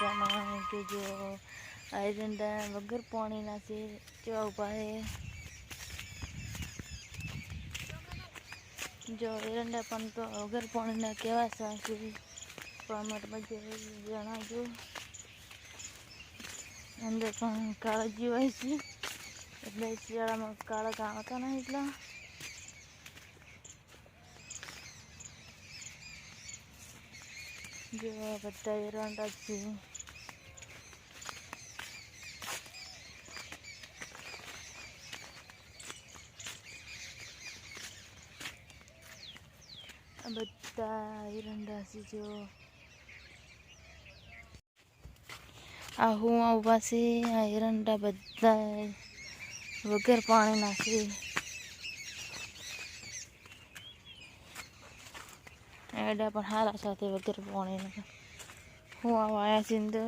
મજામાં કે જો આયરંડા વગર પાણીના છે કેવા ઊભા છે જો એરંડા પણ તો વગર પાણીના કેવા છે કોમેન્ટમાં જણાવજો અંદર પણ કાળા જીવાય છે એટલે શિયાળામાં કાળા કામ આવતા નહીં એટલા જો આ બધા એરંડા છે આ બધા એરંડા છે જો. આ હું ઊભા છે, આ એરંડા બધા વગર પાણીના છે એડા પણ હારા સાથે વગર પાણીના હું આવ્યા છે અંદર.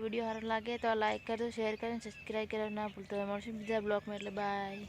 वीडियो हर लगे तो लाइक कर दो, शेयर करें सब्सक्राइब करें ना भूलते हैं मौसम ब्लॉग में बाय।